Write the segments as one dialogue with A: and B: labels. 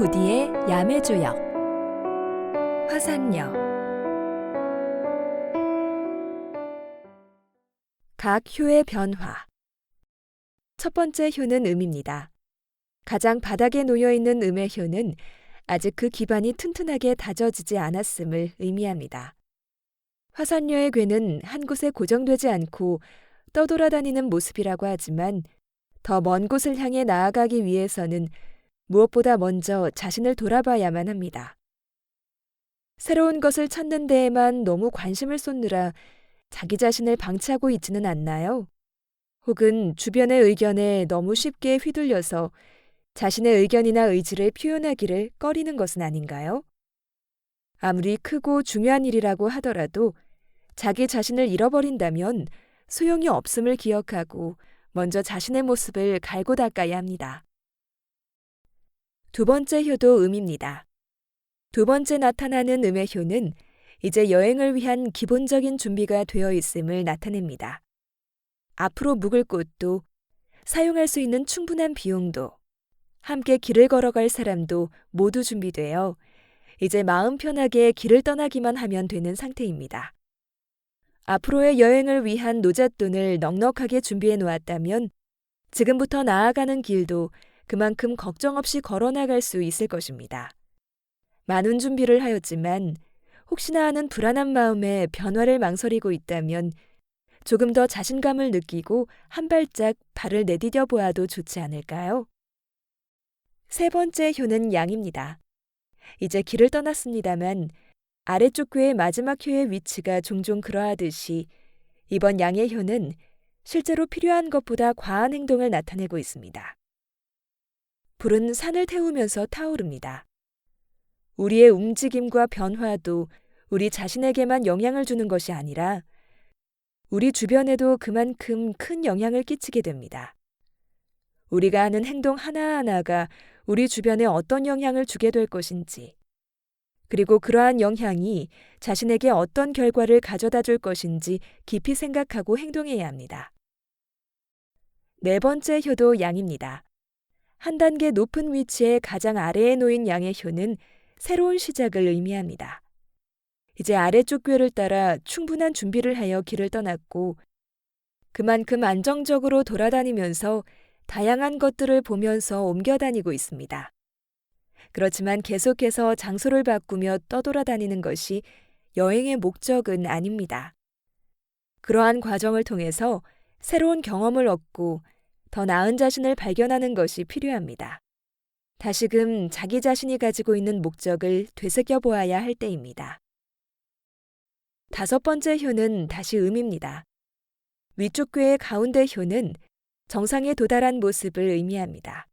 A: 고디의 야매조역 화산역 각 효의 변화 첫 번째 효는 음입니다. 가장 바닥에 놓여 있는 음의 효는 아직 그 기반이 튼튼하게 다져지지 않았음을 의미합니다. 화산녀의 괴는 한 곳에 고정되지 않고 떠돌아다니는 모습이라고 하지만 더 먼 곳을 향해 나아가기 위해서는 무엇보다 먼저 자신을 돌아봐야만 합니다. 새로운 것을 찾는 데에만 너무 관심을 쏟느라 자기 자신을 방치하고 있지는 않나요? 혹은 주변의 의견에 너무 쉽게 휘둘려서 자신의 의견이나 의지를 표현하기를 꺼리는 것은 아닌가요? 아무리 크고 중요한 일이라고 하더라도 자기 자신을 잃어버린다면 소용이 없음을 기억하고 먼저 자신의 모습을 갈고 닦아야 합니다. 두 번째 효도 음입니다. 두 번째 나타나는 음의 효는 이제 여행을 위한 기본적인 준비가 되어 있음을 나타냅니다. 앞으로 묵을 곳도 사용할 수 있는 충분한 비용도 함께 길을 걸어갈 사람도 모두 준비되어 이제 마음 편하게 길을 떠나기만 하면 되는 상태입니다. 앞으로의 여행을 위한 노잣돈을 넉넉하게 준비해 놓았다면 지금부터 나아가는 길도 그만큼 걱정 없이 걸어나갈 수 있을 것입니다. 많은 준비를 하였지만 혹시나 하는 불안한 마음에 변화를 망설이고 있다면 조금 더 자신감을 느끼고 한 발짝 발을 내디뎌 보아도 좋지 않을까요? 세 번째 효는 양입니다. 이제 길을 떠났습니다만 아래쪽 궤의 마지막 효의 위치가 종종 그러하듯이 이번 양의 효는 실제로 필요한 것보다 과한 행동을 나타내고 있습니다. 불은 산을 태우면서 타오릅니다. 우리의 움직임과 변화도 우리 자신에게만 영향을 주는 것이 아니라 우리 주변에도 그만큼 큰 영향을 끼치게 됩니다. 우리가 하는 행동 하나하나가 우리 주변에 어떤 영향을 주게 될 것인지, 그리고 그러한 영향이 자신에게 어떤 결과를 가져다 줄 것인지 깊이 생각하고 행동해야 합니다. 네 번째 효도 양입니다. 한 단계 높은 위치에 가장 아래에 놓인 양의 효는 새로운 시작을 의미합니다. 이제 아래쪽 궤를 따라 충분한 준비를 하여 길을 떠났고 그만큼 안정적으로 돌아다니면서 다양한 것들을 보면서 옮겨 다니고 있습니다. 그렇지만 계속해서 장소를 바꾸며 떠돌아다니는 것이 여행의 목적은 아닙니다. 그러한 과정을 통해서 새로운 경험을 얻고 더 나은 자신을 발견하는 것이 필요합니다. 다시금 자기 자신이 가지고 있는 목적을 되새겨 보아야 할 때입니다. 다섯 번째 효는 다시 음입니다. 위쪽 궤의 가운데 효는 정상에 도달한 모습을 의미합니다.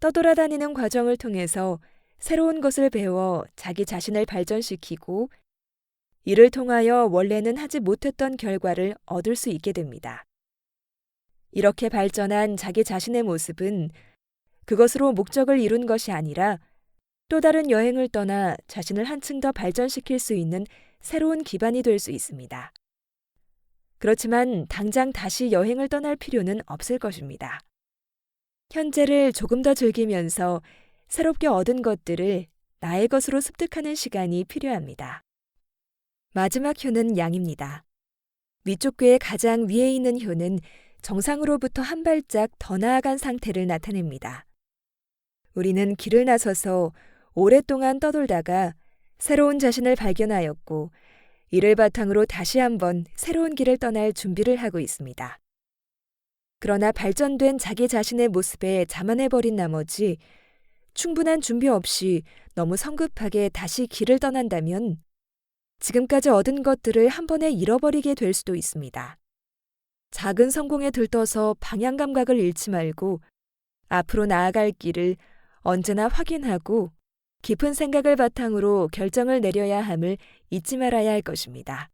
A: 떠돌아다니는 과정을 통해서 새로운 것을 배워 자기 자신을 발전시키고 이를 통하여 원래는 하지 못했던 결과를 얻을 수 있게 됩니다. 이렇게 발전한 자기 자신의 모습은 그것으로 목적을 이룬 것이 아니라 또 다른 여행을 떠나 자신을 한층 더 발전시킬 수 있는 새로운 기반이 될 수 있습니다. 그렇지만 당장 다시 여행을 떠날 필요는 없을 것입니다. 현재를 조금 더 즐기면서 새롭게 얻은 것들을 나의 것으로 습득하는 시간이 필요합니다. 마지막 효는 양입니다. 위쪽 궤의 가장 위에 있는 효는 정상으로부터 한 발짝 더 나아간 상태를 나타냅니다. 우리는 길을 나서서 오랫동안 떠돌다가 새로운 자신을 발견하였고 이를 바탕으로 다시 한번 새로운 길을 떠날 준비를 하고 있습니다. 그러나 발전된 자기 자신의 모습에 자만해버린 나머지 충분한 준비 없이 너무 성급하게 다시 길을 떠난다면 지금까지 얻은 것들을 한 번에 잃어버리게 될 수도 있습니다. 작은 성공에 들떠서 방향 감각을 잃지 말고 앞으로 나아갈 길을 언제나 확인하고 깊은 생각을 바탕으로 결정을 내려야 함을 잊지 말아야 할 것입니다.